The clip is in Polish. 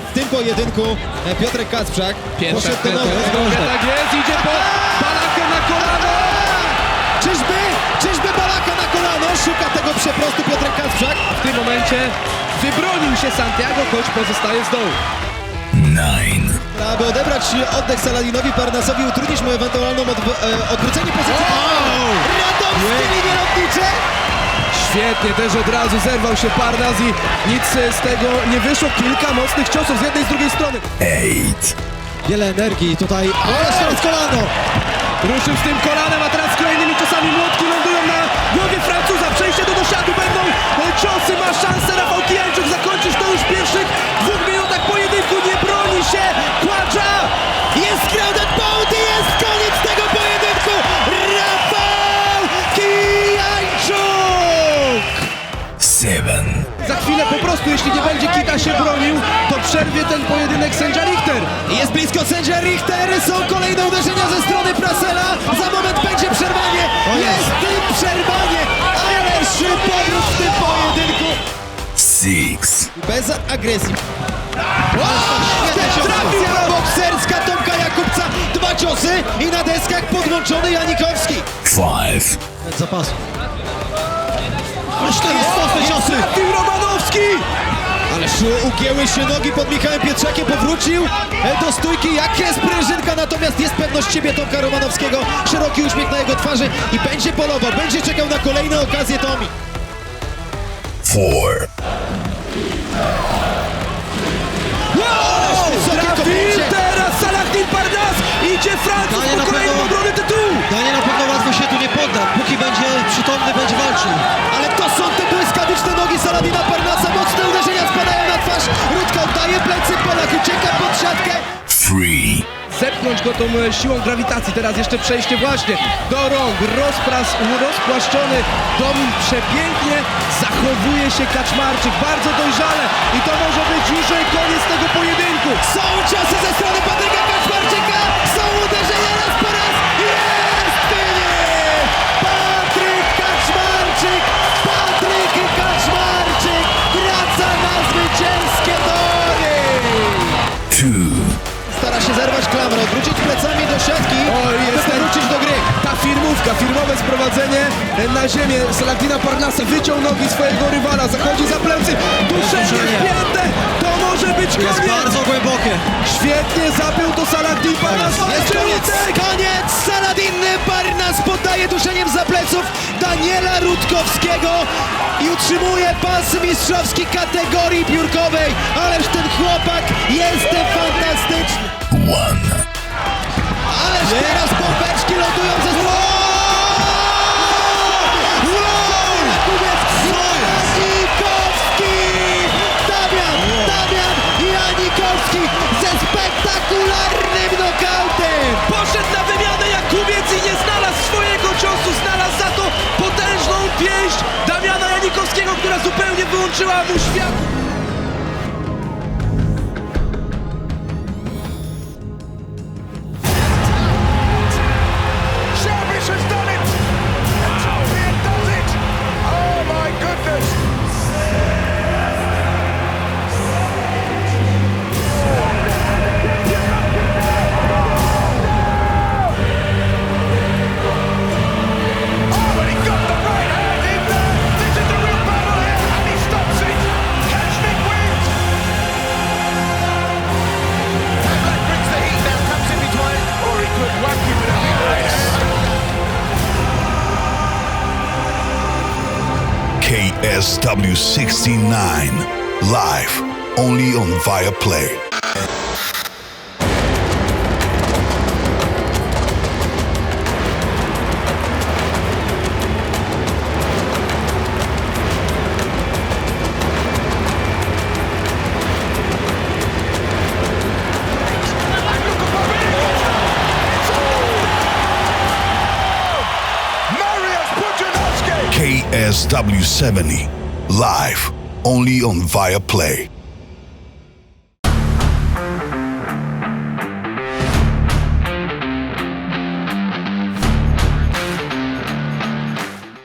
w tym pojedynku e, Piotrek Kacprzak Pierwsza poszedł do nogi. tak jest, idzie po Balakę na kolano! Czyżby, czyżby Balaka na kolano? Szuka tego przeprostu Piotrek Kacprzak. W tym momencie wybronił się Santiago, choć pozostaje z dołu. nine, Aby odebrać oddech Saladinowi Parnasowi, utrudnić mu ewentualną odw- e, odwrócenie pozycji. Świetnie, też od razu zerwał się Parnas i nic z tego nie wyszło. Kilka mocnych ciosów z jednej i z drugiej strony. eight, Wiele energii tutaj, ale teraz kolano! Ruszył z tym kolanem, a teraz z kolejnymi ciosami młotki lądują na głowie Francuza. Jeśli nie będzie Kita się bronił, to przerwie ten pojedynek sędzia Richter. Jest blisko sędzia Richter, są kolejne uderzenia ze strony Prasela, za moment będzie przerwanie, jest tym przerwanie, ależ powrót w tym pojedynku! six, Bez agresji. Trafiła bokserska Tomka Jakubca, dwa ciosy i na deskach podłączony Janikowski. five, Zapasu. Mocne ciosy! Ależ ugięły się nogi pod Michałem Pietrzakiem, powrócił e, do stójki, jak jest prężynka, natomiast jest pewność siebie Tomka Romanowskiego, szeroki uśmiech na jego twarzy i będzie polował, będzie czekał na kolejne okazje Tomi. four! Idzie Francuz Danie na po kolejną obronę tytułu! Danie na pewno łatwo się tu nie podda. Póki będzie przytomny, będzie walczył. Ale to są te błyskawiczne nogi Saladina Parnasa, mocne uderzenia spadają na twarz, Rudka oddaje plecy, Polak ucieka pod siatkę. three, Zepchnąć go tą e, siłą grawitacji. Teraz jeszcze przejście właśnie do rąk. Rozpras, rozpłaszczony Domin przepięknie zachowuje się Kaczmarczyk. Bardzo dojrzale. I to może Zerwać klamrę, odwrócić plecami do siatki, jest ten- wrócić do gry. Ta firmówka, firmowe sprowadzenie e, na ziemię Saladina Parnasa wyciął nogi swojego rywala, zachodzi za plecy, duszenie wpięte, to może być Jest koniec! bardzo głębokie. Świetnie zapiął to Saladin Parnas, Jest koniec, koniec! Saladin Parnas poddaje duszeniem za pleców Daniela Rutkowskiego i utrzymuje pas mistrzowski kategorii piórkowej. Ależ ten chłopak jest wyłączyła mu świat. SW69 live only on Via Play. SW70 live only on Via Play.